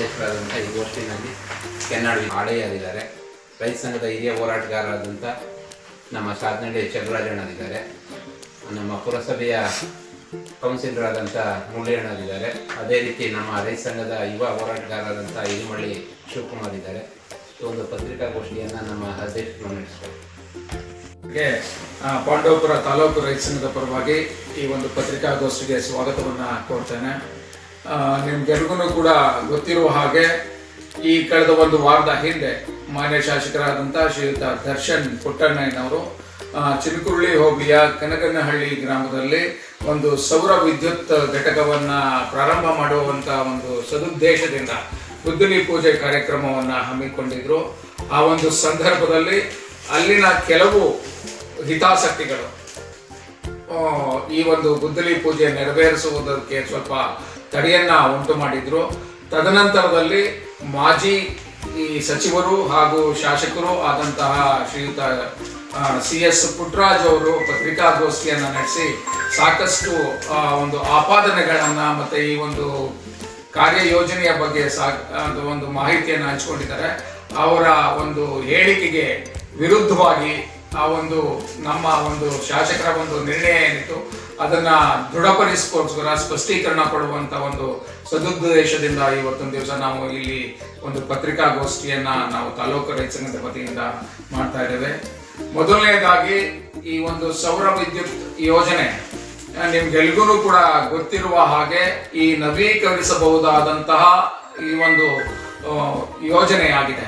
ಅಧ್ಯಕ್ಷರಾದಂಥ ಈ ಗೋಷ್ಠಿನಲ್ಲಿ ಕೆನ್ನಡಿ ಆಳೆಯಾದಿದ್ದಾರೆ ರೈತ ಸಂಘದ ಹಿರಿಯ ಹೋರಾಟಗಾರರಾದಂಥ ನಮ್ಮ ಸಾಧನೆ ಚಂದ್ರರಾಜಣ್ಣದಿದ್ದಾರೆ ನಮ್ಮ ಪುರಸಭೆಯ ಕೌನ್ಸಿಲರ್ ಆದಂಥ ಮುಳ್ಳಿಯಣ್ಣದಿದ್ದಾರೆ ಅದೇ ರೀತಿ ನಮ್ಮ ರೈತ ಸಂಘದ ಯುವ ಹೋರಾಟಗಾರರಾದಂಥ ಇರುಮಳ್ಳಿ ಶಿವಕುಮಾರ್ ಇದ್ದಾರೆ ಈ ಒಂದು ಪತ್ರಿಕಾಗೋಷ್ಠಿಯನ್ನು ನಮ್ಮ ಅಧ್ಯಕ್ಷರು ನಡೆಸ್ತಾರೆ. ಪಾಂಡವಪುರ ತಾಲೂಕು ರೈತ ಸಂಘದ ಪರವಾಗಿ ಈ ಒಂದು ಪತ್ರಿಕಾಗೋಷ್ಠಿಗೆ ಸ್ವಾಗತವನ್ನು ಕೋರ್ತೇನೆ. ಆ, ನಿಮ್ಗೆಲ್ರಿಗೂ ಕೂಡ ಗೊತ್ತಿರುವ ಹಾಗೆ ಈ ಕಳೆದ ಒಂದು ವಾರದ ಹಿಂದೆ ಮಾನ್ಯ ಶಾಸಕರಾದಂಥ ಶ್ರೀಯುತ ದರ್ಶನ್ ಪುಟ್ಟಣ್ಣಯ್ಯನವರು ಚಿನಕುರುಳಿ ಹೋಬಳಿಯ ಕನಕನಹಳ್ಳಿ ಗ್ರಾಮದಲ್ಲಿ ಒಂದು ಸೌರ ವಿದ್ಯುತ್ ಘಟಕವನ್ನ ಪ್ರಾರಂಭ ಮಾಡುವಂತ ಒಂದು ಸದುದ್ದೇಶದಿಂದ ಬುದ್ಧನಿ ಪೂಜೆ ಕಾರ್ಯಕ್ರಮವನ್ನ ಹಮ್ಮಿಕೊಂಡಿದ್ರು. ಆ ಒಂದು ಸಂದರ್ಭದಲ್ಲಿ ಅಲ್ಲಿನ ಕೆಲವು ಹಿತಾಸಕ್ತಿಗಳು ಈ ಒಂದು ಗುದ್ದಲಿ ಪೂಜೆ ನೆರವೇರಿಸುವುದಕ್ಕೆ ಸ್ವಲ್ಪ ತಡೆಯನ್ನ ಉಂಟು ಮಾಡಿದ್ರು. ತದನಂತರದಲ್ಲಿ ಮಾಜಿ ಈ ಸಚಿವರು ಹಾಗೂ ಶಾಸಕರು ಆದಂತಹ ಶ್ರೀಯುತ ಸಿ ಎಸ್ ಪುಟ್ರಾಜ್ ಅವರು ಪತ್ರಿಕಾಗೋಷ್ಠಿಯನ್ನು ನಡೆಸಿ ಸಾಕಷ್ಟು ಒಂದು ಆಪಾದನೆಗಳನ್ನ ಮತ್ತೆ ಈ ಒಂದು ಕಾರ್ಯಯೋಜನೆಯ ಬಗ್ಗೆ ಸಾ ಒಂದು ಮಾಹಿತಿಯನ್ನು ಹಂಚಿಕೊಂಡಿದ್ದಾರೆ. ಅವರ ಒಂದು ಹೇಳಿಕೆಗೆ ವಿರುದ್ಧವಾಗಿ ಆ ಒಂದು ನಮ್ಮ ಒಂದು ಶಾಸಕರ ಒಂದು ನಿರ್ಣಯ ಏನಿತ್ತು ಅದನ್ನ ದೃಢಪಡಿಸಿಕೋಸ್ಕರ ಸ್ಪಷ್ಟೀಕರಣ ಕೊಡುವಂತ ಒಂದು ಸದುದ್ದೇಶದಿಂದ ಇವತ್ತೊಂದು ದಿವಸ ನಾವು ಇಲ್ಲಿ ಒಂದು ಪತ್ರಿಕಾಗೋಷ್ಠಿಯನ್ನ ನಾವು ತಾಲೂಕು ರೈತ ಸಂಘದ ವತಿಯಿಂದ ಮಾಡ್ತಾ ಇದ್ದೇವೆ. ಮೊದಲನೇದಾಗಿ ಈ ಒಂದು ಸೌರ ವಿದ್ಯುತ್ ಯೋಜನೆ ನಿಮ್ಗೆಲ್ಗೂ ಕೂಡ ಗೊತ್ತಿರುವ ಹಾಗೆ ಈ ನವೀಕರಿಸಬಹುದಾದಂತಹ ಈ ಒಂದು ಯೋಜನೆ ಆಗಿದೆ.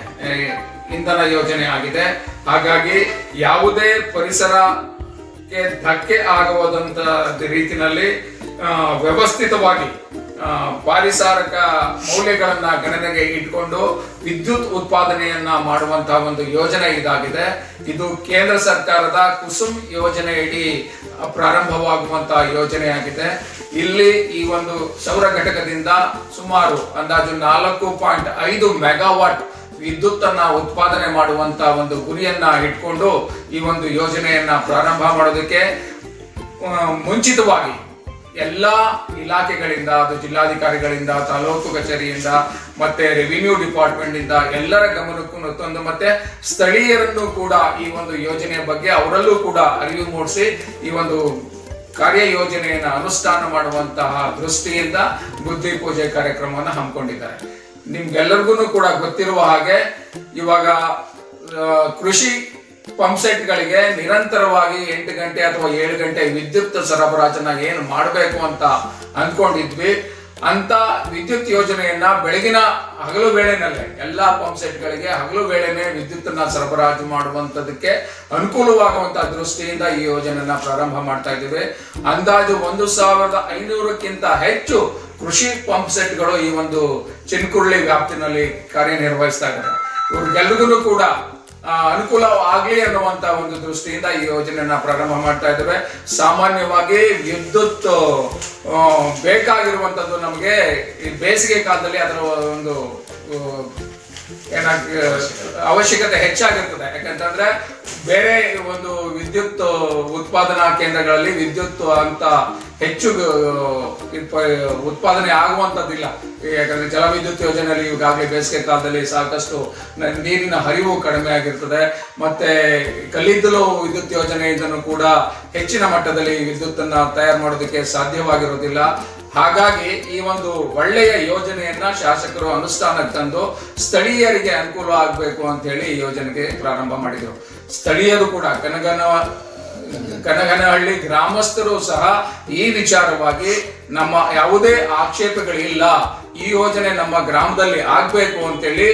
ಇಂಧನ ಯೋಜನೆ ಆಗಿದೆ. ಹಾಗಾಗಿ ಯಾವುದೇ ಪರಿಸರಕ್ಕೆ ಧಕ್ಕೆ ಆಗುವುದಂತ ರೀತಿನಲ್ಲಿ ವ್ಯವಸ್ಥಿತವಾಗಿ ಪಾರಿಸಾರಕ ಮೌಲ್ಯಗಳನ್ನ ಗಣನೆಗೆ ಇಟ್ಕೊಂಡು ವಿದ್ಯುತ್ ಉತ್ಪಾದನೆಯನ್ನ ಮಾಡುವಂತಹ ಒಂದು ಯೋಜನೆ ಇದಾಗಿದೆ. ಇದು ಕೇಂದ್ರ ಸರ್ಕಾರದ ಕುಸುಮ್ ಯೋಜನೆಯಡಿ ಪ್ರಾರಂಭವಾಗುವಂತಹ ಯೋಜನೆಯಾಗಿದೆ. ಇಲ್ಲಿ ಈ ಒಂದು ಸೌರ ಘಟಕದಿಂದ ಸುಮಾರು ಅಂದಾಜು ನಾಲ್ಕು ಪಾಯಿಂಟ್ ಐದು ಮೆಗಾವಾಟ್ ವಿದ್ಯುತ್ ಅನ್ನ ಉತ್ಪಾದನೆ ಮಾಡುವಂತ ಒಂದು ಗುರಿಯನ್ನ ಇಟ್ಕೊಂಡು ಈ ಒಂದು ಯೋಜನೆಯನ್ನ ಪ್ರಾರಂಭ ಮಾಡೋದಕ್ಕೆ ಮುಂಚಿತವಾಗಿ ಎಲ್ಲ ಇಲಾಖೆಗಳಿಂದ, ಅದು ಜಿಲ್ಲಾಧಿಕಾರಿಗಳಿಂದ, ತಾಲೂಕು ಕಚೇರಿಯಿಂದ, ಮತ್ತೆ ರೆವಿನ್ಯೂ ಡಿಪಾರ್ಟ್ಮೆಂಟ್ ಇಂದ ಎಲ್ಲರ ಗಮನಕ್ಕೂ ತಂದು ಮತ್ತೆ ಸ್ಥಳೀಯರನ್ನು ಕೂಡ ಈ ಒಂದು ಯೋಜನೆಯ ಬಗ್ಗೆ ಅವರಲ್ಲೂ ಕೂಡ ಅರಿವು ಮೂಡಿಸಿ ಈ ಒಂದು ಕಾರ್ಯ ಯೋಜನೆಯನ್ನು ಅನುಷ್ಠಾನ ಮಾಡುವಂತಹ ದೃಷ್ಟಿಯಿಂದ ಬುದ್ಧಿ ಪೂಜೆ ಕಾರ್ಯಕ್ರಮವನ್ನು ಹಮ್ಮಿಕೊಂಡಿದ್ದಾರೆ. ನಿಮ್ಗೆಲ್ಲರಿಗೂ ಕೂಡ ಗೊತ್ತಿರುವ ಹಾಗೆ ಇವಾಗ ಕೃಷಿ ಪಂಪ್ಸೆಟ್ಗಳಿಗೆ ನಿರಂತರವಾಗಿ ಎಂಟು ಗಂಟೆ ಅಥವಾ ಏಳು ಗಂಟೆ ವಿದ್ಯುತ್ ಸರಬರಾಜನ್ನ ಏನು ಮಾಡಬೇಕು ಅಂತ ಅಂದ್ಕೊಂಡಿದ್ವಿ ಅಂತ ವಿದ್ಯುತ್ ಯೋಜನೆಯನ್ನ ಬೆಳಗಿನ ಹಗಲು ವೇಳೆನಲ್ಲೇ ಎಲ್ಲಾ ಪಂಪ್ಸೆಟ್ಗಳಿಗೆ ಹಗಲು ವೇಳೆನೆ ವಿದ್ಯುತ್ತನ್ನ ಸರಬರಾಜು ಮಾಡುವಂತದಕ್ಕೆ ಅನುಕೂಲವಾಗುವಂತ ದೃಷ್ಟಿಯಿಂದ ಈ ಯೋಜನೆಯನ್ನ ಪ್ರಾರಂಭ ಮಾಡ್ತಾ ಇದ್ದೇವೆ. ಅಂದಾಜು ಒಂದು ಸಾವಿರದ ಐನೂರಕ್ಕಿಂತ ಹೆಚ್ಚು ಕೃಷಿ ಪಂಪ್ ಸೆಟ್ಗಳು ಈ ಒಂದು ಚಿನ್ಕುರುಳಿ ವ್ಯಾಪ್ತಿನಲ್ಲಿ ಕಾರ್ಯನಿರ್ವಹಿಸ್ತಾ ಇದ್ದಾರೆ ಇವ್ರಿಗೆಲ್ರಿಗೂ ಕೂಡ ಅನುಕೂಲ ಆಗಲಿ ಅನ್ನುವಂತ ಒಂದು ದೃಷ್ಟಿಯಿಂದ ಈ ಯೋಜನೆಯನ್ನ ಪ್ರಾರಂಭ ಮಾಡ್ತಾ ಇದ್ದೇವೆ ಸಾಮಾನ್ಯವಾಗಿ ವಿದ್ಯುತ್ ಬೇಕಾಗಿರುವಂತದ್ದು ನಮಗೆ ಈ ಬೇಸಿಗೆ ಕಾಲದಲ್ಲಿ ಅದರ ಒಂದು ಏನಾಗ್ ಅವಶ್ಯಕತೆ ಹೆಚ್ಚಾಗಿರ್ತದೆ. ಯಾಕಂತಂದ್ರೆ ಬೇರೆ ಒಂದು ವಿದ್ಯುತ್ ಉತ್ಪಾದನಾ ಕೇಂದ್ರಗಳಲ್ಲಿ ವಿದ್ಯುತ್ ಅಂತ ಹೆಚ್ಚು ಉತ್ಪಾದನೆ ಆಗುವಂತದ್ದಿಲ್ಲ ಯಾಕಂದ್ರೆ ಜಲವಿದ್ಯುತ್ ಯೋಜನೆಯಲ್ಲಿ ಈಗಾಗಲೇ ಬೇಸಿಗೆ ಕಾಲದಲ್ಲಿ ಸಾಕಷ್ಟು ನೀರಿನ ಹರಿವು ಕಡಿಮೆ ಆಗಿರ್ತದೆ. ಮತ್ತೆ ಕಲ್ಲಿದ್ದಲು ವಿದ್ಯುತ್ ಯೋಜನೆಯಿಂದನೂ ಕೂಡ ಹೆಚ್ಚಿನ ಮಟ್ಟದಲ್ಲಿ ವಿದ್ಯುತ್ ಅನ್ನ ತಯಾರು ಮಾಡೋದಕ್ಕೆ ಸಾಧ್ಯವಾಗಿರೋದಿಲ್ಲ. ಹಾಗಾಗಿ ಈ ಒಂದು ಒಳ್ಳೆಯ ಯೋಜನೆಯನ್ನ ಶಾಸಕರು ಅನುಷ್ಠಾನಕ್ಕೆ ತಂದು ಸ್ಥಳೀಯರಿಗೆ ಅನುಕೂಲ ಆಗಬೇಕು ಅಂತ ಹೇಳಿ ಈ ಯೋಜನೆಗೆ ಪ್ರಾರಂಭ ಮಾಡಿದರು. ಸ್ಥಳೀಯರು ಕೂಡ, ಕನಗನ, ಕನಗನಹಳ್ಳಿ ಗ್ರಾಮಸ್ಥರು ಸಹ ಈ ವಿಚಾರವಾಗಿ ನಮ್ಮ ಯಾವುದೇ ಆಕ್ಷೇಪಗಳಿಲ್ಲ. ಈ ಯೋಜನೆ ನಮ್ಮ ಗ್ರಾಮದಲ್ಲಿ ಆಗ್ಬೇಕು ಅಂತೇಳಿ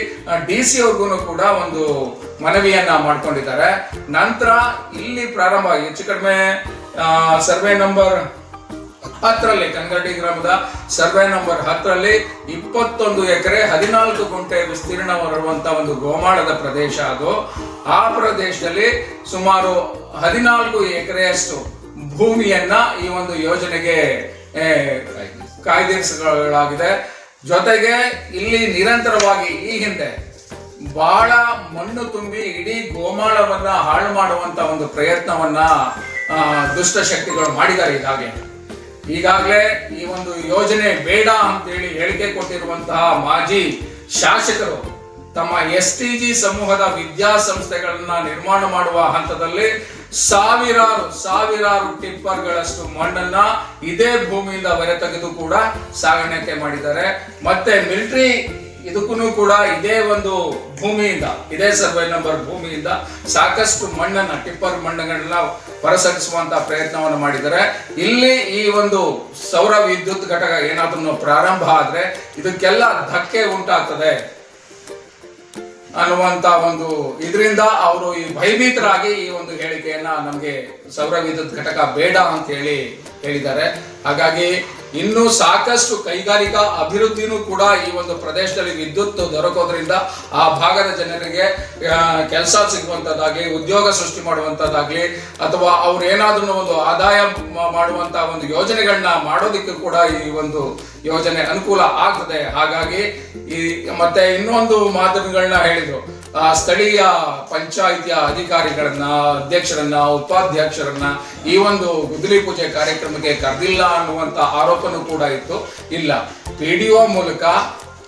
ಡಿ ಸಿ ಅವ್ರಿಗೂ ಕೂಡ ಒಂದು ಮನವಿಯನ್ನ ಮಾಡ್ಕೊಂಡಿದ್ದಾರೆ. ನಂತರ ಇಲ್ಲಿ ಪ್ರಾರಂಭ ಹೆಚ್ಚು ಕಡಿಮೆ ಸರ್ವೆ ನಂಬರ್ ಹತ್ತರಲ್ಲಿ ಕಂಗಡಿ ಗ್ರಾಮದ ಸರ್ವೆ ನಂಬರ್ ಹತ್ತರಲ್ಲಿ ಇಪ್ಪತ್ತೊಂದು ಎಕರೆ ಹದಿನಾಲ್ಕು ಗುಂಟೆ ವಿಸ್ತೀರ್ಣವಿರುವಂತ ಒಂದು ಗೋಮಾಳದ ಪ್ರದೇಶ ಅದು. ಆ ಪ್ರದೇಶದಲ್ಲಿ ಸುಮಾರು ಹದಿನಾಲ್ಕು ಎಕರೆಯಷ್ಟು ಭೂಮಿಯನ್ನ ಈ ಒಂದು ಯೋಜನೆಗೆ ಕಾಯ್ದಿರಿಸಲಾಗಿದೆ. ಜೊತೆಗೆ ಇಲ್ಲಿ ನಿರಂತರವಾಗಿ ಈ ಹಿಂದೆ ಬಹಳ ಮಣ್ಣು ತುಂಬಿ ಇಡೀ ಗೋಮಾಳವನ್ನ ಹಾಳು ಮಾಡುವಂತ ಒಂದು ಪ್ರಯತ್ನವನ್ನ ಆ, ದುಷ್ಟ ಶಕ್ತಿಗಳು ಮಾಡಿದ್ದಾರೆ ಈಗಾಗಲೇ ಈಗಾಗಲೇ ಈ ಒಂದು ಯೋಜನೆ ಬೇಡ ಅಂತೇಳಿ ಹೇಳಿಕೆ ಕೊಟ್ಟಿರುವಂತಹ ಮಾಜಿ ಶಾಸಕರು ತಮ್ಮ ಎಸ್ ಟಿ ಜಿ ಸಮೂಹದ ವಿದ್ಯಾಸಂಸ್ಥೆಗಳನ್ನ ನಿರ್ಮಾಣ ಮಾಡುವ ಹಂತದಲ್ಲಿ ಸಾವಿರಾರು ಸಾವಿರಾರು ಟಿಪ್ಪರ್ಗಳಷ್ಟು ಮಣ್ಣನ್ನ ಇದೇ ಭೂಮಿಯಿಂದ ಹೊರತೆಗೆದು ಕೂಡ ಸಾಗಾಣಿಕೆ ಮಾಡಿದ್ದಾರೆ. ಮತ್ತೆ ಮಿಲಿಟರಿ ಇದಕ್ಕೂ ಕೂಡ ಇದೇ ಒಂದು ಭೂಮಿಯಿಂದ, ಇದೇ ಸರ್ವೆ ನಂಬರ್ ಭೂಮಿಯಿಂದ ಸಾಕಷ್ಟು ಮಣ್ಣನ್ನ, ಟಿಪ್ಪರ್ ಮಣ್ಣುಗಳನ್ನ ಹೊರಸರಿಸುವಂತ ಪ್ರಯತ್ನವನ್ನು ಮಾಡಿದ್ದಾರೆ. ಇಲ್ಲಿ ಈ ಒಂದು ಸೌರ ವಿದ್ಯುತ್ ಘಟಕ ಏನಾದ್ರೂ ಪ್ರಾರಂಭ ಆದ್ರೆ ಇದಕ್ಕೆಲ್ಲ ಧಕ್ಕೆ ಉಂಟಾಗ್ತದೆ ಅನ್ನುವಂತ ಒಂದು ಇದರಿಂದ ಅವರು ಈ ಭಯಭೀತರಾಗಿ ಈ ಒಂದು ಹೇಳಿಕೆಯನ್ನ ನಮಗೆ ಸೌರ ವಿದ್ಯುತ್ ಘಟಕ ಬೇಡ ಅಂತ ಹೇಳಿ ಹೇಳಿದ್ದಾರೆ. ಹಾಗಾಗಿ ಇನ್ನೂ ಸಾಕಷ್ಟು ಕೈಗಾರಿಕಾ ಅಭಿವೃದ್ಧಿನೂ ಕೂಡ ಈ ಒಂದು ಪ್ರದೇಶದಲ್ಲಿ ವಿದ್ಯುತ್ ದೊರಕೋದ್ರಿಂದ ಆ ಭಾಗದ ಜನರಿಗೆ ಕೆಲಸ ಸಿಗುವಂಥದ್ದಾಗಲಿ ಉದ್ಯೋಗ ಸೃಷ್ಟಿ ಮಾಡುವಂಥದ್ದಾಗಲಿ ಅಥವಾ ಅವ್ರು ಏನಾದ್ರೂ ಒಂದು ಆದಾಯ ಮಾಡುವಂತ ಒಂದು ಯೋಜನೆಗಳನ್ನ ಮಾಡೋದಕ್ಕೆ ಕೂಡ ಈ ಒಂದು ಯೋಜನೆ ಅನುಕೂಲ ಆಗ್ತದೆ. ಹಾಗಾಗಿ ಈ, ಮತ್ತೆ ಇನ್ನೊಂದು ಮಾಧ್ಯಮಗಳನ್ನ ಹೇಳಿದ್ರು. ಸ್ಥಳೀಯ ಪಂಚಾಯಿತಿಯ ಅಧಿಕಾರಿಗಳನ್ನ, ಅಧ್ಯಕ್ಷರನ್ನ, ಉಪಾಧ್ಯಕ್ಷರನ್ನ ಈ ಒಂದು ಗುದ್ದಲಿ ಪೂಜೆ ಕಾರ್ಯಕ್ರಮಕ್ಕೆ ಕರೆದಿಲ್ಲ ಅನ್ನುವಂತ ಆರೋಪನೂ ಕೂಡ ಇತ್ತು. ಇಲ್ಲ ಪಿ ಮೂಲಕ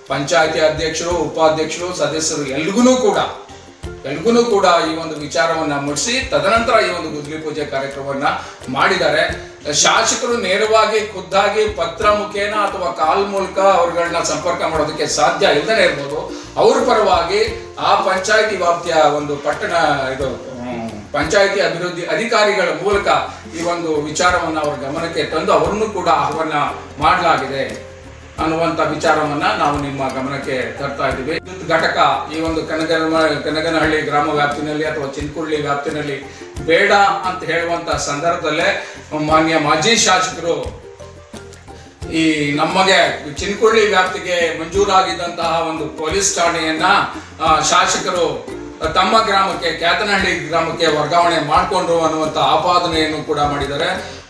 ಪಂಚಾಯಿತಿ ಅಧ್ಯಕ್ಷರು, ಉಪಾಧ್ಯಕ್ಷರು, ಸದಸ್ಯರು ಎಲ್ರಿಗೂ ಕೂಡ ಎಲ್ರಿಗೂ ಕೂಡ ಈ ಒಂದು ವಿಚಾರವನ್ನ ಮುಟ್ಟಿಸಿ ತದನಂತರ ಈ ಒಂದು ಗುದ್ಲಿ ಪೂಜೆ ಕಾರ್ಯಕ್ರಮವನ್ನ ಮಾಡಿದ್ದಾರೆ. ಶಾಸಕರು ನೇರವಾಗಿ ಖುದ್ದಾಗಿ ಪತ್ರ ಮುಖೇನ ಅಥವಾ ಕಾಲ್ ಮೂಲಕ ಅವ್ರಗಳನ್ನ ಸಂಪರ್ಕ ಮಾಡೋದಕ್ಕೆ ಸಾಧ್ಯ ಇಲ್ಲದೇ ಇರ್ಬೋದು. ಅವ್ರ ಪರವಾಗಿ ಆ ಪಂಚಾಯಿತಿ ವ್ಯಾಪ್ತಿಯ ಒಂದು ಪಟ್ಟಣ, ಇದು, ಪಂಚಾಯಿತಿ ಅಭಿವೃದ್ಧಿ ಅಧಿಕಾರಿಗಳ ಮೂಲಕ ಈ ಒಂದು ವಿಚಾರವನ್ನ ಅವರ ಗಮನಕ್ಕೆ ತಂದು ಅವರನ್ನು ಕೂಡ ಆಹ್ವಾನ ಮಾಡಲಾಗಿದೆ. ಅನ್ನುವಂತ ವಿಚಾರವನ್ನ ನಾವು ನಿಮ್ಮ ಗಮನಕ್ಕೆ ತರ್ತಾ ಇದ್ದೀವಿ. ವಿದ್ಯುತ್ ಘಟಕ ಈ ಒಂದು ಕನಗನ ಕನಗನಹಳ್ಳಿ ಗ್ರಾಮ ವ್ಯಾಪ್ತಿನಲ್ಲಿ ಅಥವಾ ಚಿನ್ಕುಳ್ಳಿ ವ್ಯಾಪ್ತಿನಲ್ಲಿ ಬೇಡ ಅಂತ ಹೇಳುವಂತ ಸಂದರ್ಭದಲ್ಲೇ ಮಾನ್ಯ ಮಾಜಿ ಶಾಸಕರು ಈ ನಮಗೆ ಚಿನ್ಕುಳ್ಳಿ ವ್ಯಾಪ್ತಿಗೆ ಮಂಜೂರಾಗಿದ್ದಂತಹ ಒಂದು ಪೊಲೀಸ್ ಠಾಣೆಯನ್ನ ಶಾಸಕರು ತಮ್ಮ ಗ್ರಾಮಕ್ಕೆ, ಕ್ಯಾತನಹಳ್ಳಿ ಗ್ರಾಮಕ್ಕೆ ವರ್ಗಾವಣೆ ಮಾಡಿಕೊಂಡ್ರು ಅನ್ನುವಂಥ ಆಪಾದನೆಯನ್ನು ಕೂಡ ಮಾಡಿದ್ದಾರೆ.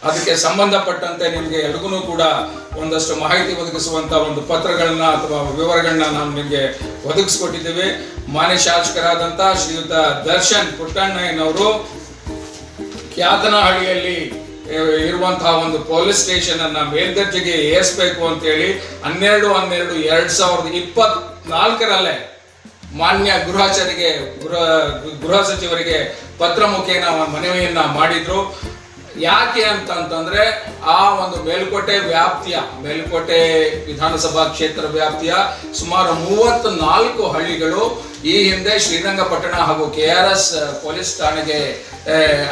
ಅದಕ್ಕೆ ಸಂಬಂಧಪಟ್ಟಂತೆ ನಿಮಗೆ ಎಲ್ರಿಗೂ ಕೂಡ ಒಂದಷ್ಟು ಮಾಹಿತಿ ಒದಗಿಸುವಂತ ಒಂದು ಪತ್ರಗಳನ್ನ ಅಥವಾ ವಿವರಗಳನ್ನ ನಾವು ನಿಮಗೆ ಒದಗಿಸ್ಕೊಟ್ಟಿದ್ದೀವಿ. ಮಾನ್ಯ ಶಾಸಕರಾದಂಥ ಶ್ರೀಯುತ ದರ್ಶನ್ ಪುಟ್ಟಣ್ಣಯ್ಯನವರು ಕ್ಯಾತನಹಳ್ಳಿಯಲ್ಲಿ ಇರುವಂತಹ ಒಂದು ಪೊಲೀಸ್ ಸ್ಟೇಷನ್ ಅನ್ನ ಮೇಲ್ದರ್ಜೆಗೆ ಏರಿಸಬೇಕು ಅಂತೇಳಿ ಹನ್ನೆರಡು ಹನ್ನೆರಡು ಎರಡ್ ಸಾವಿರದ ಇಪ್ಪತ್ನಾಲ್ಕರಲ್ಲೇ ಮಾನ್ಯ ಗೃಹಾಚಾರಿಗೆ, ಗೃಹ ಗೃಹ ಸಚಿವರಿಗೆ ಪತ್ರ ಮುಖೇನ ಮನವಿಯನ್ನ ಮಾಡಿದ್ರು. ಯಾಕೆ ಅಂತಂತಂದ್ರೆ ಆ ಒಂದು ಮೇಲ್ಕೋಟೆ ವ್ಯಾಪ್ತಿಯ, ಮೇಲ್ಕೋಟೆ ವಿಧಾನಸಭಾ ಕ್ಷೇತ್ರ ವ್ಯಾಪ್ತಿಯ ಸುಮಾರು ಮೂವತ್ತು ನಾಲ್ಕು ಹಳ್ಳಿಗಳು ಈ ಹಿಂದೆ ಶ್ರೀರಂಗಪಟ್ಟಣ ಹಾಗೂ ಕೆ ಆರ್ ಎಸ್ ಪೊಲೀಸ್ ಠಾಣೆಗೆ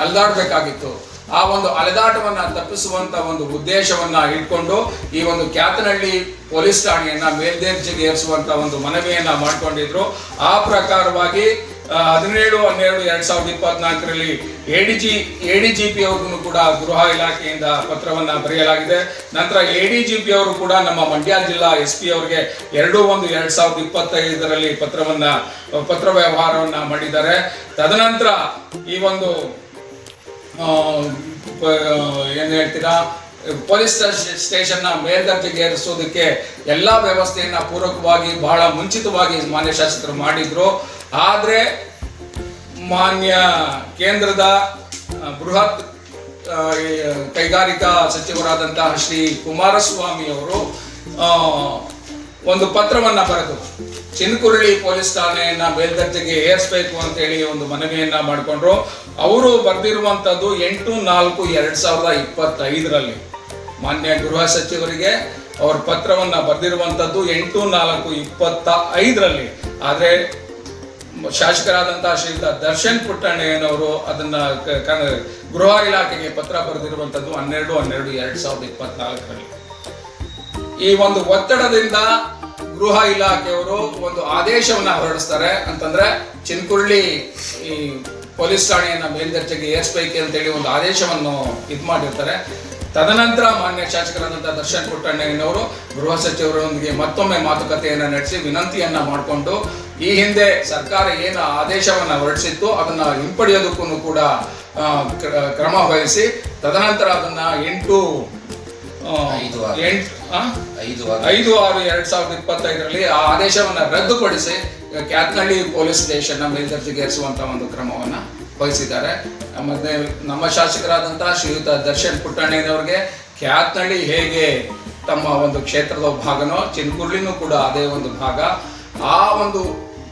ಅಲ್ದಾಡಬೇಕಾಗಿತ್ತು ಆ ಒಂದು ಅಲೆದಾಟವನ್ನ ತಪ್ಪಿಸುವಂತ ಒಂದು ಉದ್ದೇಶವನ್ನ ಇಟ್ಕೊಂಡು ಈ ಒಂದು ಕ್ಯಾತನಹಳ್ಳಿ ಪೊಲೀಸ್ ಠಾಣೆಯನ್ನ ಮೇಲ್ದರ್ಜೆಗೆ ಏರಿಸುವಂತ ಒಂದು ಮನವಿಯನ್ನ ಮಾಡ್ಕೊಂಡಿದ್ರು. ಆ ಪ್ರಕಾರವಾಗಿ ಹದಿನೇಳು, ಹನ್ನೆರಡು, ಎರಡ್ ಸಾವಿರದ ಇಪ್ಪತ್ನಾಲ್ಕರಲ್ಲಿ ಎಡಿಜಿ ಎಡಿಜಿಪಿ ಅವ್ರಿಗೂ ಕೂಡ ಗೃಹ ಇಲಾಖೆಯಿಂದ ಪತ್ರವನ್ನ ಬರೆಯಲಾಗಿದೆ. ನಂತರ ಎಡಿಜಿಪಿ ಅವರು ಕೂಡ ನಮ್ಮ ಮಂಡ್ಯ ಜಿಲ್ಲಾ ಎಸ್ ಪಿ ಅವರಿಗೆ ಎರಡು ಒಂದು ಎರಡ್ ಸಾವಿರದ ಇಪ್ಪತ್ತೈದರಲ್ಲಿ ಪತ್ರವನ್ನ, ಪತ್ರ ವ್ಯವಹಾರವನ್ನ ಮಾಡಿದ್ದಾರೆ. ತದನಂತರ ಈ ಒಂದು ಏನ್ ಹೇಳ್ತೀರಾ? ಪೊಲೀಸ್ ಸ್ಟೇಷನ್ನ ಮೇಲ್ದರ್ಜೆಗೆ ಏರಿಸೋದಕ್ಕೆ ಎಲ್ಲಾ ವ್ಯವಸ್ಥೆಯನ್ನ ಪೂರಕವಾಗಿ, ಬಹಳ ಮುಂಚಿತವಾಗಿ ಮಾನ್ಯ ಶಾಸಕರು ಮಾಡಿದ್ರು. ಆದ್ರೆ ಮಾನ್ಯ ಕೇಂದ್ರದ ಬೃಹತ್ ಕೈಗಾರಿಕಾ ಸಚಿವರಾದಂತಹ ಶ್ರೀ ಕುಮಾರಸ್ವಾಮಿ ಅವರು ಒಂದು ಪತ್ರವನ್ನ ಬರೆದು ಚಿನ್ಕುರಳಿ ಪೊಲೀಸ್ ಠಾಣೆಯನ್ನ ಮೇಲ್ದರ್ಜೆಗೆ ಏರಿಸಬೇಕು ಅಂತ ಹೇಳಿ ಒಂದು ಮನವಿಯನ್ನ ಮಾಡಿಕೊಂಡ್ರು. ಅವರು ಬರೆದಿರುವಂತದ್ದು ಎಂಟು ನಾಲ್ಕು ಎರಡ್ ಸಾವಿರದ ಇಪ್ಪತ್ತೈದರಲ್ಲಿ. ಮಾನ್ಯ ಗೃಹ ಸಚಿವರಿಗೆ ಅವ್ರ ಪತ್ರವನ್ನ ಬರೆದಿರುವಂತದ್ದು ಎಂಟು ನಾಲ್ಕು ಇಪ್ಪತ್ತ ಐದರಲ್ಲಿ ಆದ್ರೆ ಶಾಸಕರಾದಂತಹ ಶ್ರೀಯುತ ದರ್ಶನ್ ಪುಟ್ಟಣ್ಣಯ್ಯನವರು ಅದನ್ನ ಗೃಹ ಇಲಾಖೆಗೆ ಪತ್ರ ಬರೆದಿರುವಂತದ್ದು ಹನ್ನೆರಡು ಹನ್ನೆರಡು ಎರಡ್ ಸಾವಿರದ ಇಪ್ಪತ್ನಾಲ್ಕರಲ್ಲಿ. ಈ ಒಂದು ಒತ್ತಡದಿಂದ ಗೃಹ ಇಲಾಖೆಯವರು ಒಂದು ಆದೇಶವನ್ನ ಹೊರಡಿಸ್ತಾರೆ ಅಂತಂದ್ರೆ ಚಿನ್ಕುರ್ಳಿ ಈ ಪೊಲೀಸ್ ಠಾಣೆಯನ್ನ ಮೇಲ್ದರ್ಜೆಗೆ ಏರಿಸಬೇಕು ಅಂತೇಳಿ ಒಂದು ಆದೇಶವನ್ನು ಇದು ಮಾಡಿರ್ತಾರೆ ತದನಂತರ ಮಾನ್ಯ ಶಾಸಕರಾದಂತಹ ದರ್ಶನ್ ಪುಟ್ಟಣ್ಣಯ್ಯನವರು ಗೃಹ ಸಚಿವರೊಂದಿಗೆ ಮತ್ತೊಮ್ಮೆ ಮಾತುಕತೆಯನ್ನ ನಡೆಸಿ ವಿನಂತಿಯನ್ನ ಮಾಡಿಕೊಂಡು ಈ ಹಿಂದೆ ಸರ್ಕಾರ ಏನು ಆದೇಶವನ್ನ ಹೊರಡಿಸಿತ್ತು ಅದನ್ನ ಹಿಂಪಡೆಯೋದಕ್ಕೂ ಕೂಡ ಕ್ರಮ ವಹಿಸಿ ತದನಂತರ ಅದನ್ನ ಎಂಟು. ಎಂಟು? ಐದು ಐದು ಆರು ಎರಡ್ ಸಾವಿರದ ಇಪ್ಪತ್ತೈದರಲ್ಲಿ ಆ ಆದೇಶವನ್ನ ರದ್ದುಪಡಿಸಿ ಕ್ಯಾತ್ನಹಳ್ಳಿ ಪೊಲೀಸ್ ಸ್ಟೇಷನ್ ಮೇಲ್ದರ್ಜೆಗೆ ಏರಿಸುವಂತ ಒಂದು ಕ್ರಮವನ್ನ ವಹಿಸಿದ್ದಾರೆ. ಮತ್ತೆ ನಮ್ಮ ಶಾಸಕರಾದಂತಹ ಶ್ರೀಯುತ ದರ್ಶನ್ ಪುಟ್ಟಣ್ಣಿನವ್ರಿಗೆ ಕ್ಯಾತ್ನಳ್ಳಿ ಹೇಗೆ ತಮ್ಮ ಒಂದು ಕ್ಷೇತ್ರದ ಭಾಗನೋ ಚಿನ್ಕುರ್ಲಿನೂ ಕೂಡ ಅದೇ ಒಂದು ಭಾಗ. ಆ ಒಂದು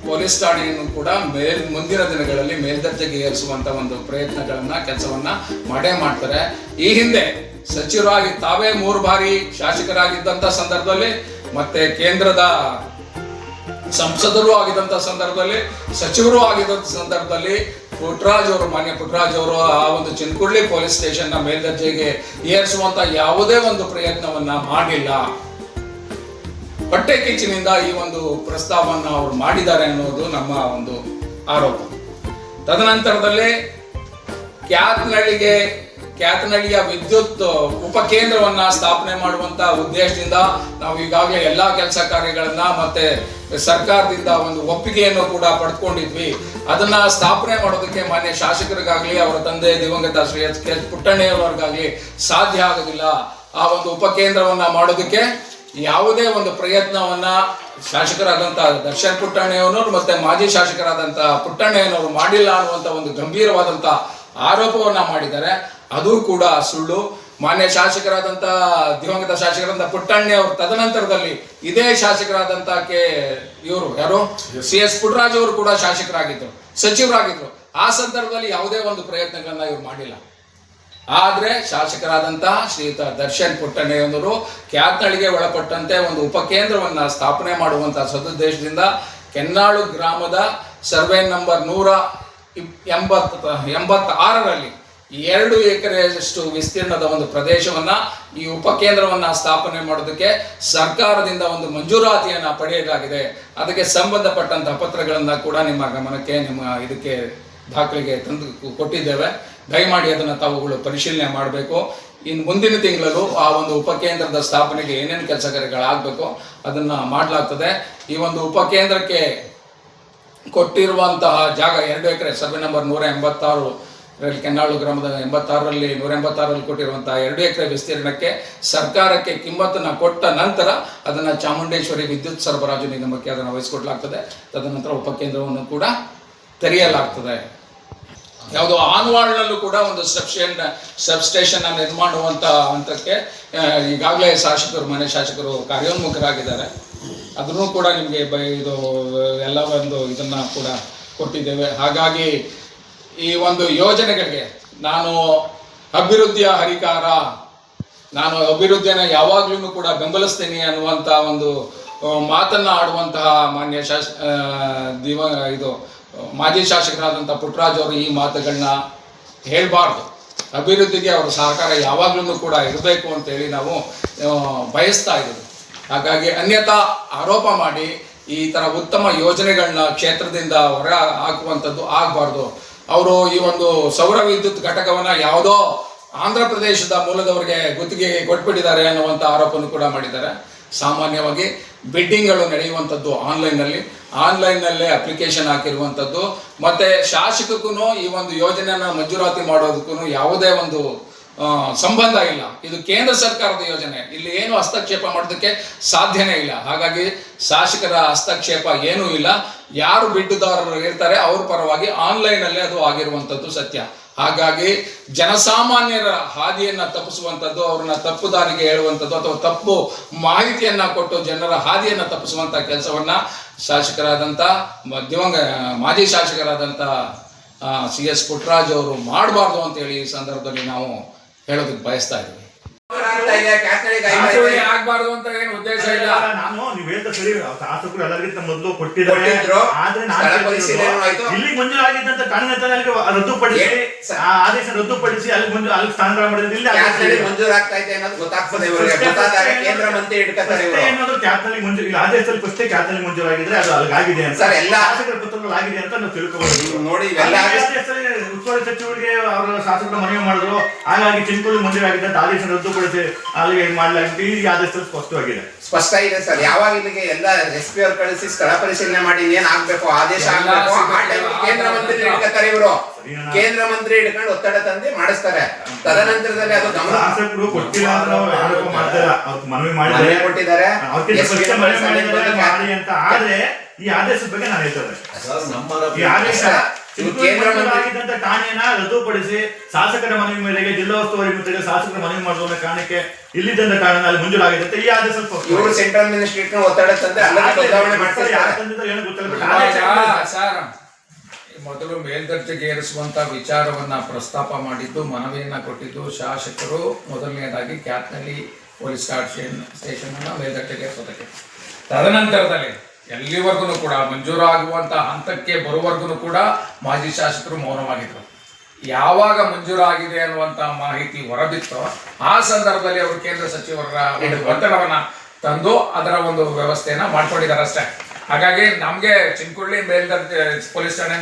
ಪೊಲೀಸ್ ಠಾಣೆಯನ್ನು ಕೂಡ ಮೇಲ್ ಮುಂದಿನ ದಿನಗಳಲ್ಲಿ ಮೇಲ್ದರ್ಜೆಗೆ ಏರಿಸುವಂತ ಒಂದು ಪ್ರಯತ್ನಗಳನ್ನ ಕೆಲಸವನ್ನ ಮಾಡೇ ಮಾಡ್ತಾರೆ. ಈ ಹಿಂದೆ ಸಚಿವರಾಗಿ ತಾವೇ ಮೂರು ಬಾರಿ ಶಾಸಕರಾಗಿದ್ದಂತ ಸಂದರ್ಭದಲ್ಲಿ ಮತ್ತೆ ಕೇಂದ್ರದ ಸಂಸದರು ಆಗಿದ್ದಂಥ ಸಂದರ್ಭದಲ್ಲಿ, ಸಚಿವರು ಆಗಿದ್ದಂಥ ಸಂದರ್ಭದಲ್ಲಿ ಪುಟ್ರಾಜ್ ಅವರು, ಮಾನ್ಯ ಪುಟ್ರಾಜ್ ಅವರು ಆ ಒಂದು ಚಿನ್ಕುಳ್ಳಿ ಪೊಲೀಸ್ ಸ್ಟೇಷನ್ನ ಮೇಲ್ದರ್ಜೆಗೆ ಏರಿಸುವಂತ ಯಾವುದೇ ಒಂದು ಪ್ರಯತ್ನವನ್ನ ಮಾಡಿಲ್ಲ. ಬಟ್ಟೆ ಕಿಚ್ಚಿನಿಂದ ಈ ಒಂದು ಪ್ರಸ್ತಾವವನ್ನು ಅವರು ಮಾಡಿದ್ದಾರೆ ಅನ್ನೋದು ನಮ್ಮ ಒಂದು ಆರೋಪ. ತದನಂತರದಲ್ಲಿ ಕ್ಯಾತ್ನಳ್ಳಿಗೆ ಕ್ಯಾತ್ನಳ್ಳಿಯ ವಿದ್ಯುತ್ ಉಪಕೇಂದ್ರವನ್ನ ಸ್ಥಾಪನೆ ಮಾಡುವಂತ ಉದ್ದೇಶದಿಂದ ನಾವು ಈಗಾಗಲೇ ಎಲ್ಲಾ ಕೆಲಸ ಕಾರ್ಯಗಳನ್ನ ಮತ್ತೆ ಸರ್ಕಾರದಿಂದ ಒಂದು ಒಪ್ಪಿಗೆಯನ್ನು ಕೂಡ ಪಡ್ಕೊಂಡಿದ್ವಿ. ಅದನ್ನ ಸ್ಥಾಪನೆ ಮಾಡೋದಕ್ಕೆ ಮಾನ್ಯ ಶಾಸಕರಿಗಾಗಲಿ, ಅವರ ತಂದೆ ದಿವಂಗತ ಶ್ರೀ ಎಚ್ ಕೆ ಪುಟ್ಟಣ್ಣೆಯವರಿಗಾಗಲಿ ಸಾಧ್ಯ ಆಗೋದಿಲ್ಲ. ಆ ಒಂದು ಉಪಕೇಂದ್ರವನ್ನ ಮಾಡೋದಕ್ಕೆ ಯಾವುದೇ ಒಂದು ಪ್ರಯತ್ನವನ್ನ ಶಾಸಕರಾದಂತ ದರ್ಶನ್ ಪುಟ್ಟಣ್ಣಯ್ಯನವರು ಮತ್ತೆ ಮಾಜಿ ಶಾಸಕರಾದಂತ ಪುಟ್ಟಣ್ಣಯ್ಯನವರು ಮಾಡಿಲ್ಲ ಅನ್ನುವಂತ ಒಂದು ಗಂಭೀರವಾದಂತ ಆರೋಪವನ್ನ ಮಾಡಿದ್ದಾರೆ. ಅದು ಕೂಡ ಸುಳ್ಳು. ಮಾನ್ಯ ಶಾಸಕರಾದಂತ ದಿವಂಗತ ಶಾಸಕರಂತ ಪುಟ್ಟಣ್ಣ ಅವರು ತದನಂತರದಲ್ಲಿ ಇದೇ ಶಾಸಕರಾದಂತ ಕೆ ಇವರು ಯಾರು? ಸಿ ಎಸ್ ಪುಟ್ಟರಾಜ್ ಅವರು ಕೂಡ ಶಾಸಕರಾಗಿದ್ರು ಸಚಿವರಾಗಿದ್ರು. ಆ ಸಂದರ್ಭದಲ್ಲಿ ಯಾವುದೇ ಒಂದು ಪ್ರಯತ್ನಗಳನ್ನ ಇವ್ರು ಮಾಡಿಲ್ಲ. ಆದ್ರೆ ಶಾಸಕರಾದಂತಹ ಶ್ರೀಯುತ ದರ್ಶನ್ ಅವರು ಕ್ಯಾತ್ನಳಿಗೆ ಒಳಪಟ್ಟಂತೆ ಒಂದು ಉಪಕೇಂದ್ರವನ್ನ ಸ್ಥಾಪನೆ ಮಾಡುವಂತಹ ಸದುದ್ದೇಶದಿಂದ ಕೆನ್ನಾಳು ಗ್ರಾಮದ ಸರ್ವೆ ನಂಬರ್ ನೂರ ಎಂಬತ್ತ ಎಂಬತ್ ಎಂಬತ್ತಾರರಲ್ಲಿ ಎರಡು ಎಕರೆಯಷ್ಟು ವಿಸ್ತೀರ್ಣದ ಒಂದು ಪ್ರದೇಶವನ್ನ, ಈ ಉಪಕೇಂದ್ರವನ್ನ ಸ್ಥಾಪನೆ ಮಾಡೋದಕ್ಕೆ ಸರ್ಕಾರದಿಂದ ಒಂದು ಮಂಜೂರಾತಿಯನ್ನು ಪಡೆಯಲಾಗಿದೆ. ಅದಕ್ಕೆ ಸಂಬಂಧಪಟ್ಟಂತಹ ಪತ್ರಗಳನ್ನ ಕೂಡ ನಿಮ್ಮ ಗಮನಕ್ಕೆ, ನಿಮ್ಮ ಇದಕ್ಕೆ ದಾಖಲೆಗೆ ತಂದು ಕೊಟ್ಟಿದ್ದೇವೆ. ದಯಮಾಡಿ ಅದನ್ನು ತಾವುಗಳು ಪರಿಶೀಲನೆ ಮಾಡಬೇಕು. ಇನ್ನು ಮುಂದಿನ ತಿಂಗಳಲ್ಲೂ ಆ ಒಂದು ಉಪಕೇಂದ್ರದ ಸ್ಥಾಪನೆಗೆ ಏನೇನು ಕೆಲಸ ಕಾರ್ಯಗಳಾಗಬೇಕು ಅದನ್ನ ಮಾಡಲಾಗ್ತದೆ. ಈ ಒಂದು ಉಪಕೇಂದ್ರಕ್ಕೆ ಕೊಟ್ಟಿರುವಂತಹ ಜಾಗ ಎರಡು ಎಕರೆ, ಸರ್ವೆ ನಂಬರ್ ನೂರ ಎಂಬತ್ತಾರು ರಲ್ಲಿ ಕೆನ್ನಾಳು ಗ್ರಾಮದ ಎಂಬತ್ತಾರರಲ್ಲಿ ನೂರ ಎಂಬತ್ತಾರರಲ್ಲಿ ಕೊಟ್ಟಿರುವಂತಹ ಎರಡು ಎಕರೆ ವಿಸ್ತೀರ್ಣಕ್ಕೆ ಸರ್ಕಾರಕ್ಕೆ ಕಿಮ್ಮತ್ತನ್ನು ಕೊಟ್ಟ ನಂತರ ಅದನ್ನು ಚಾಮುಂಡೇಶ್ವರಿ ವಿದ್ಯುತ್ ಸರಬರಾಜು ನಿಗಮಕ್ಕೆ ಅದನ್ನು ವಹಿಸಿಕೊಡಲಾಗ್ತದೆ. ತದನಂತರ ಉಪಕೇಂದ್ರವನ್ನು ಕೂಡ ತೆರೆಯಲಾಗ್ತದೆ. ಯಾವುದೋ ಆನ್ವಾಳ್ನಲ್ಲೂ ಕೂಡ ಒಂದು ಸಬ್ಸ್ಟೇಷನ್ ಸಬ್ಸ್ಟೇಷನ್ ಅನ್ನು ಮಾಡುವಂತ ಹಂತಕ್ಕೆ ಈಗಾಗಲೇ ಶಾಸಕರು ಮನೆ ಶಾಸಕರು ಕಾರ್ಯೋನ್ಮುಖರಾಗಿದ್ದಾರೆ. ಅದನ್ನು ಕೂಡ ನಿಮಗೆ ಇದು, ಎಲ್ಲ ಒಂದು ಇದನ್ನ ಕೂಡ ಕೊಟ್ಟಿದ್ದೇವೆ. ಹಾಗಾಗಿ ಈ ಒಂದು ಯೋಜನೆಗಳಿಗೆ ನಾನು ಅಭಿವೃದ್ಧಿಯ ಹರಿಕಾರ, ನಾನು ಅಭಿವೃದ್ಧಿಯನ್ನು ಯಾವಾಗ್ಲೂ ಕೂಡ ಬೆಂಬಲಿಸ್ತೇನೆ ಅನ್ನುವಂಥ ಒಂದು ಮಾತನ್ನ ಆಡುವಂತಹ ಮಾನ್ಯ ಶಾಸ ದಿವ, ಇದು, ಮಾಜಿ ಶಾಸಕರಾದಂಥ ಪುಟ್ಟರಾಜ್ ಅವರು ಈ ಮಾತುಗಳನ್ನ ಹೇಳಬಾರ್ದು. ಅಭಿವೃದ್ಧಿಗೆ ಅವರ ಸಹಕಾರ ಯಾವಾಗ್ಲೂ ಕೂಡ ಇರಬೇಕು ಅಂತೇಳಿ ನಾವು ಬಯಸ್ತಾ ಇದ್ದೀವಿ. ಹಾಗಾಗಿ ಅನ್ಯಥಾ ಆರೋಪ ಮಾಡಿ ಈ ಥರ ಉತ್ತಮ ಯೋಜನೆಗಳನ್ನ ಕ್ಷೇತ್ರದಿಂದ ಹೊರ ಹಾಕುವಂಥದ್ದು ಆಗಬಾರ್ದು. ಅವರು ಈ ಒಂದು ಸೌರ ವಿದ್ಯುತ್ ಘಟಕವನ್ನ ಯಾವುದೋ ಆಂಧ್ರ ಪ್ರದೇಶದ ಮೂಲದವರಿಗೆ ಗುತ್ತಿಗೆಗೆ ಕೊಟ್ಬಿಟ್ಟಿದ್ದಾರೆ ಅನ್ನುವಂಥ ಆರೋಪವನ್ನು ಕೂಡ ಮಾಡಿದ್ದಾರೆ. ಸಾಮಾನ್ಯವಾಗಿ ಬಿಡ್ಡಿಂಗ್ಗಳು ನಡೆಯುವಂಥದ್ದು ಆನ್ಲೈನ್ನಲ್ಲಿ. ಆನ್ಲೈನ್ನಲ್ಲೇ ಅಪ್ಲಿಕೇಶನ್ ಹಾಕಿರುವಂಥದ್ದು. ಮತ್ತೆ ಶಾಸಕಕ್ಕೂ ಈ ಒಂದು ಯೋಜನೆಯನ್ನು ಮಂಜೂರಾತಿ ಮಾಡೋದಕ್ಕೂ ಯಾವುದೇ ಒಂದು ಸಂಬಂಧ ಇಲ್ಲ. ಇದು ಕೇಂದ್ರ ಸರ್ಕಾರದ ಯೋಜನೆ. ಇಲ್ಲಿ ಏನು ಹಸ್ತಕ್ಷೇಪ ಮಾಡೋದಕ್ಕೆ ಸಾಧ್ಯನೇ ಇಲ್ಲ. ಹಾಗಾಗಿ ಶಾಸಕರ ಹಸ್ತಕ್ಷೇಪ ಏನೂ ಇಲ್ಲ. ಯಾರು ಬಿಡ್ಡುದಾರರು ಇರ್ತಾರೆ, ಅವ್ರ ಪರವಾಗಿ ಆನ್ಲೈನಲ್ಲೇ ಅದು ಆಗಿರುವಂಥದ್ದು ಸತ್ಯ. ಹಾಗಾಗಿ ಜನಸಾಮಾನ್ಯರ ಹಾದಿಯನ್ನ ತಪ್ಪಿಸುವಂಥದ್ದು, ಅವ್ರನ್ನ ತಪ್ಪು ದಾರಿಗೆ ಹೇಳುವಂಥದ್ದು ಅಥವಾ ತಪ್ಪು ಮಾಹಿತಿಯನ್ನ ಕೊಟ್ಟು ಜನರ ಹಾದಿಯನ್ನ ತಪ್ಪಿಸುವಂಥ ಕೆಲಸವನ್ನ ಶಾಸಕರಾದಂಥ ದಿವಂಗ, ಮಾಜಿ ಶಾಸಕರಾದಂಥ ಸಿ ಎಸ್ ಪುಟ್ಟರಾಜ್ ಅವರು ಮಾಡಬಾರ್ದು ಅಂತೇಳಿ ಈ ಸಂದರ್ಭದಲ್ಲಿ ನಾವು ಹೇಳೋದಕ್ಕೆ ಬಯಸ್ತಾ ಇದ್ದೀವಿ ಆಗ್ತಾ ಇದೆ, ಕ್ಯಾತ್ನಳ್ಳಿಗೆ ಆಗ್ತಾ ಇದೆ. ಆಗ್ಬಾರ್ದು ಅಂತ ಏನು ಉದ್ದೇಶ ಇಲ್ಲ ನಾನು ನೀವು ಹೇಳ್ದ ಸರಿ ಶಾಸಕರು ಎಲ್ಲರಿಗಿಂತ ಮೊದಲು ಕೊಟ್ಟಿದ್ದಾರೆ ಕೊಟ್ಟಿದ್ರು. ಆದ್ರೆ ನಾನು ಸ್ಥಳ ಹೇಳ್ತಿರೋದು, ಪರಿಶೀಲನೆ ಆಯ್ತು. ಇಲ್ಲಿ ಮಂಜೂರಾಗಿದ್ದಂತ ಕಾನೂನು ಅಲ್ಲಿ ರದ್ದುಪಡಿಸಿ ಆ ಆದೇಶ ರದ್ದುಪಡಿಸಿ ಅಲ್ಲಿ ಮಂಜು ಅಲ್ಲಿ ಸ್ಥಾನಗಳ ಮಾಡಿದ್ರೆ ಇಲ್ಲಿ ಆದೇಶ ಕ್ಯಾತ್ನಳ್ಳಿ ಇದೆ. ಆಗ್ತಾ ಇದೆ ಅನ್ನೋದು ಗೊತ್ತಾಗ್ತದೆ ಇವರಿಗೆ ಗೊತ್ತಾದಾಗ ಕೇಂದ್ರ ಮಂತ್ರಿ ಹಿಡ್ಕೊತಾರೆ ಫಸ್ಟೇ ಇವರು ಏನಾದ್ರು ಕ್ಯಾತ್ನಲ್ಲಿ ಮಂಜೂರು ಇಲ್ಲ ಆದೇಶದಲ್ಲಿ ಫಸ್ಟೇ ಕ್ಯಾತ್ನಲ್ಲಿ ಮಂಜೂರಾಗಿದ್ರೆ ಅದು ಅಲ್ಲಿಗಾಗಿದೆ ಅಂತ ಸರ್, ಎಲ್ಲ- ಶಾಸಕರ ಪತ್ರಗಳು ಆಗಿದೆ ಅಂತ ನಾವು ತಿಳ್ಕೊಬಹುದು ನೋಡಿ ಇವೆಲ್ಲ ಅಲ್ಲಿ ಆದೇಶದಲ್ಲಿ ಉಸ್ತುವಾರಿ ಸಚಿವರಿಗೆ ಅವರ ಶಾಸಕರು ಮನವಿ ಮಾಡಿದ್ರು ಹಾಗಾಗಿ ಚಿಂಕುಳಿ ಮಂಜೂರಾಗಿದೆ ಅಂತ ಆದೇಶ ರದ್ದುಪಡಿಸಿ ಅಲ್ಲಿಗೆ ಇದು ಮಾಡಲಾಗಿದೆ ಈಗ ಆದಷ್ಟು ಸ್ಪಷ್ಟವಾಗಿದೆ ಸ್ಪಷ್ಟ ಇದೆ ಸರ್. ಯಾವಾಗ ಇಲ್ಲಿಗೆ ಎಲ್ಲ ಎಸ್ ಪಿ ಅವ್ರು ಕಳಿಸಿ ಸ್ಥಳ ಪರಿಶೀಲನೆ ಮಾಡಿ ಏನ್ ಆಗ್ಬೇಕು ಆದೇಶ ಆಗ್ಬೇಕು ಆ ಟೈಮ್ ಕೇಂದ್ರ ಮಂತ್ರಿ. ಹಿಡ್ಕೊತಾರೆ ಇವರು. ಕೇಂದ್ರ ಮಂತ್ರಿ ಹಿಡ್ಕೊಂಡು ಒತ್ತಡ ತಂದು ಮಾಡಿಸ್ತಾರೆ. ತದನಂತರದಲ್ಲಿ ಅದು ಗಮನ ಶಾಸಕರು ಕೊಟ್ಟಿಲ್ಲ ಅಂದ್ರೆ ಅವ್ರು ಮನವಿ ಮಾಡಿದ್ದಾರೆ. ಕೊಟ್ಟಿದ್ದಾರೆ. ಮಾಡಿ ಅಂತ ಆದ್ರೆ ಈ ಆದೇಶದ ಬಗ್ಗೆ ನಾನು ಹೇಳ್ತೇವೆ ಸರ್ ನಮ್ಮ ಈ ಆದೇಶ ಆಗಿದ್ದಂತ ಠಾಣೆನ ರದ್ದುಪಡಿಸಿ ಶಾಸಕರ ಮನವಿ ಮೇರೆಗೆ ಜಿಲ್ಲಾ ಉಸ್ತುವಾರಿ ಮಂತ್ರಿಗೆ ಶಾಸಕರ ಮನವಿ ಮಾಡುವ ಕಾರಣಕ್ಕೆ ಇಲ್ಲಿದ್ದಂತ ಕಾರಣ ಅಲ್ಲಿ ಮಂಜೂರಾಗಿರುತ್ತೆ ಈ ಆದೇಶ ಇವರು ಸೆಂಟ್ರಲ್ ಮಿನಿಸ್ಟ್ರೇಟ್ ಒತ್ತಡ ತಂದ್ರೆ ಯಾಕಂದ್ರೆ ಏನು ಗೊತ್ತಿಲ್ಲ ಮೊದಲು ಮೇಲ್ದರ್ಜೆಗೆ ಏರಿಸುವಂತ ವಿಚಾರವನ್ನ ಪ್ರಸ್ತಾಪ ಮಾಡಿದ್ದು ಮನವಿಯನ್ನ ಕೊಟ್ಟಿದ್ದು ಶಾಸಕರು. ಮೊದಲನೆಯದಾಗಿ ಕ್ಯಾತ್ನಲ್ಲಿ ಪೊಲೀಸ್ ಸ್ಟೇಷನ್ ಸ್ಟೇಷನ್ ಅನ್ನ ಮೇಲ್ದರ್ಜೆಗೆ ಏರಿಸೋದಕ್ಕೆ ತದನಂತರದಲ್ಲಿ ಎಲ್ಲಿವರೆಗೂ ಕೂಡ ಮಂಜೂರಾಗುವಂಥ ಹಂತಕ್ಕೆ ಬರುವವರೆಗೂ ಕೂಡ ಮಾಜಿ ಶಾಸಕರು ಮೌನವಾಗಿದ್ರು. ಯಾವಾಗ ಮಂಜೂರಾಗಿದೆ ಅನ್ನುವಂತ ಮಾಹಿತಿ ಹೊರಬಿತ್ತೋ. ಆ ಸಂದರ್ಭದಲ್ಲಿ ಅವರು ಕೇಂದ್ರ ಸಚಿವರ ಒಂದು ಒತ್ತಡವನ್ನ ತಂದು ಅದರ ಒಂದು ವ್ಯವಸ್ಥೆಯನ್ನ ಮಾಡ್ಕೊಂಡಿದ್ದಾರೆ ಅಷ್ಟೇ. ಹಾಗಾಗಿ ನಮ್ಗೆ ಚಿಂಕುಳ್ಳಿ ಮೇಲ್ದರ್ಜೆ ಪೊಲೀಸ್ ಠಾಣೆ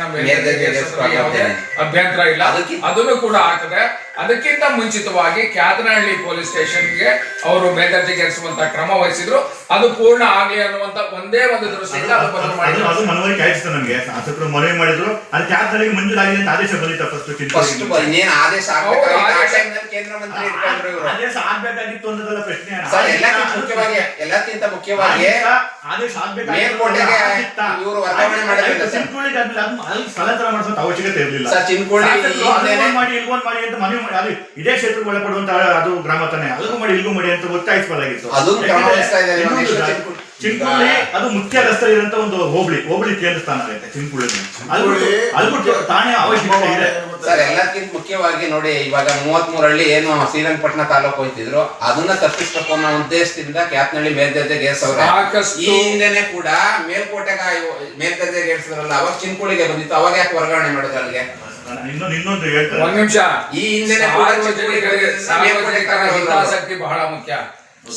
ಅಭ್ಯಂತರ ಇಲ್ಲ. ಅದನ್ನು ಕೂಡ ಆಗ್ತದೆ ಅದಕ್ಕಿಂತ ಮುಂಚಿತವಾಗಿ ಕ್ಯಾತನಹಳ್ಳಿ ಪೊಲೀಸ್ ಸ್ಟೇಷನ್ಗೆ ಅವರು ಮೇಲ್ದರ್ಜೆಗೇರಿಸುವಂತ ಕ್ರಮ ವಹಿಸಿದ್ರು. ಅದು ಪೂರ್ಣ ಆಗಲಿ ಅನ್ನುವಂತ ಒಂದೇ ಒಂದು ದೃಷ್ಟಿಯಿಂದ ಅದು ಬದಲು ಮಾಡಿದ್ರು. ಅದು ಮನವರಿಕೆ ಆಯ್ತು ನಮ್ಗೆ. ಶಾಸಕರು ಮನವಿ ಮಾಡಿದ್ರು. ಅದು ಕ್ಯಾಬ್ಗಳಿಗೆ ಮಂಜೂರಾಗಿದೆ ಅಂತ ಆದೇಶ ಬಂದಿತ್ತ ಫಸ್ಟ್ ಫಸ್ಟ್ ಇನ್ನೇನು ಆದೇಶ ಹೌದು, ಆಗ್ಬೇಕಾಗಿತ್ತು ಆ ಆದೇಶ- ಕೇಂದ್ರ ಮಂತ್ರಿ ಇವರು. ಆದೇಶ ಆಗ್ಬೇಕಾಗಿತ್ತು ಅನ್ನೋದಲ್ಲ ಪ್ರಶ್ನೆ ಸರ್ ಎಲ್ಲಕ್ಕಿಂತ ಮುಖ್ಯವಾಗಿ ಎಲ್ಲಕ್ಕಿಂತ ಮುಖ್ಯವಾಗಿ ಆದೇಶ ಮೇಲ್ಕೋಟೆಗೆ? ಇವ್ರು ವರ್ಗಾವಣೆ ಆದ್ಮೇಲೆ ಸ್ಥಳಾಂತರ ಅವಶ್ಯಕತೆ ಇರಲಿಲ್ಲ. ಸರ್, ಚಿನ್ಕುಳಿ ಮಾಡಿ ಇಲ್ಗೊಂದ್ ಮಾಡಿ ಅಂತ ಮನವಿ ಮಾಡಿ ಅದು ಇದೇ ಕ್ಷೇತ್ರಕ್ಕೆ ಒಳಪಡುವಂತ ಅದು ಗ್ರಾಮ ತಾನೆ. ಅಲ್ಲಿಗೂ ಮಾಡಿ ಇಲ್ಲಿಗೂ ಮಾಡಿ ಅಂತ ಒತ್ತಾಯಿಸಬಹುದಾಗಿತ್ತು ಚಿಂಕುಳಿ ಅದು ಮುಖ್ಯ ರಸ್ತೆ ಇರುವಂತ ಒಂದು ಹೋಬಳಿ ಹೋಬಳಿ ಕೇಂದ್ರ ಸ್ಥಾನ ಆಗುತ್ತೆ ಚಿಂಕುಳಿ ಅಲ್ಲಿ ತಾನೇ ಅವಶ್ಯಕತೆ ಇದೆ. ಸರ್ ಎಲ್ಲಕ್ಕಿಂತ ಮುಖ್ಯವಾಗಿ ನೋಡಿ ಇವಾಗ ಮೂವತ್ತ್ ಹಳ್ಳಿ ಏನು ಶ್ರೀರಂಗಪಟ್ಟಣ ತಾಲೂಕು ಹೋಯ್ತಿದ್ರು ಅದನ್ನ ತಪ್ಪಿಸ್ಬೇಕು ಅನ್ನೋ ಉದ್ದೇಶದಿಂದ ಕ್ಯಾತ್ನಳ್ಳಿ ಮೇಲ್ದರ್ಜೆಗೆ ಗೇರ್ಸವ್ರೆ ಈ ಹಿಂದೆನೆ ಕೂಡ ಮೇಲ್ಕೋಟೆಗೆ ಮೇಲ್ದರ್ಜೆ ಮೇಲ್ದರ್ಜೆಗೆ ಏರ್ಸಿದ್ರಲ್ಲ ಅವಾಗ ಚಿನ್ಕುಳಿಗೆ ಬಂದಿತ್ತು ಅವಾಗ ಯಾಕೆ ವರ್ಗಾವಣೆ ಮಾಡೋದು ಅಲ್ಲಿಗೆ? ಇನ್ನೊಂದು ಇನ್ನೊಂದು ಹೇಳ್ತಾರೆ. ಒಂದ್ ನಿಮಿಷ. ಈ ಹಿಂದೆ ಸಾರ್ವಜನಿಕರಿಗೆ ಸಾರ್ವಜನಿಕರ ಹಿತಾಸಕ್ತಿ ಬಹಳ ಮುಖ್ಯ.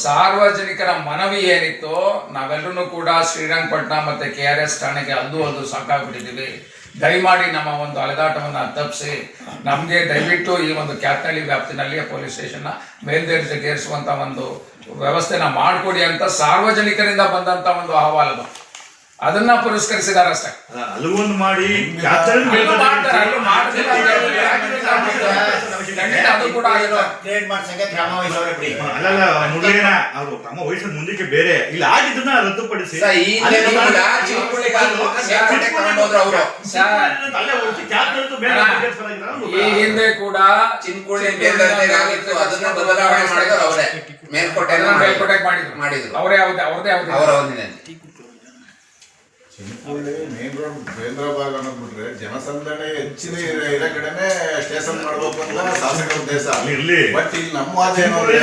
ಸಾರ್ವಜನಿಕರ ಮನವಿ ಏನಿತ್ತು ನಾವೆಲ್ಲರೂ ಕೂಡ ಶ್ರೀರಂಗಪಟ್ಟಣ ಮತ್ತೆ ಕೆ ಆರ್ ಎಸ್ ಠಾಣೆಗೆ ಅದು ಅದು ಸಾಕಾಗ್ಬಿಟ್ಟಿದ್ದೀವಿ. ದಯಮಾಡಿ ನಮ್ಮ ಒಂದು ಅಲೆದಾಟವನ್ನು ತಪ್ಪಿಸಿ. ನಮಗೆ ದಯವಿಟ್ಟು ಈ ಒಂದು ಕ್ಯಾತ್ನಳ್ಳಿ ವ್ಯಾಪ್ತಿನಲ್ಲಿ ಪೊಲೀಸ್ ಸ್ಟೇಷನ್ ಮೇಲ್ದರ್ಜೆಗೆ ಏರಿಸುವಂತ ಒಂದು ವ್ಯವಸ್ಥೆನ ಮಾಡಿಕೊಡಿ ಅಂತ ಸಾರ್ವಜನಿಕರಿಂದ ಬಂದಂಥ ಒಂದು ಅಹವಾಲು ಅದು. ಅದನ್ನ ಪುರಸ್ಕರಿಸಿದಾರ ಅಷ್ಟೇ. ಅಲ್ಲ, ಮಾಡಿ ಕ್ರಮ ಅವರು ತಮ್ಮ ವಯಸ್ಸಿನ ಮುಂದಕ್ಕೆ ಬೇರೆ. ಇಲ್ಲಿ ಆಗಿದ್ದನ್ನ ರದ್ದುಪಡಿಸಿ. ಸರ್, ಈ ಹಿಂದೆ ಕೂಡ ಚಿನ್ಕುಳಿ ಆಗಿತ್ತು. ಅದನ್ನ ಬದಲಾವಣೆ ಮಾಡಿದ್ರು ಅವರೇ. ಮೇಲ್ಕೋಟೆ ಮೇಲ್ಕೋಟೆ ಮಾಡಿದ್ರು. ಮಾಡಿದ್ರು. ಅವರೇ ಅವ್ರದೇ ಅವ್ರದೇ ಅವರ ಅವ್ರದೇ. ಚಿನ್ಕುಳ್ಳಿ ಮೇನ್ ರೋಡ್ ಕೇಂದ್ರ ಭಾಗ ಅನ್ನೋದ್ಬಿಟ್ರೆ ಜನಸಂದಣಿ ಹೆಚ್ಚಿನ ಇರೋ ಇರೋ ಕಡೆನೆ ಸ್ಟೇಷನ್ ಮಾಡ್ಬೇಕು ಅಂತ ಶಾಸಕರ ಉದ್ದೇಶ. ಇರ್ಲಿ. ಬಟ್ ಇಲ್ಲಿ ನಮ್ಮ ವಾದ ಏನು ಅಂದ್ರೆ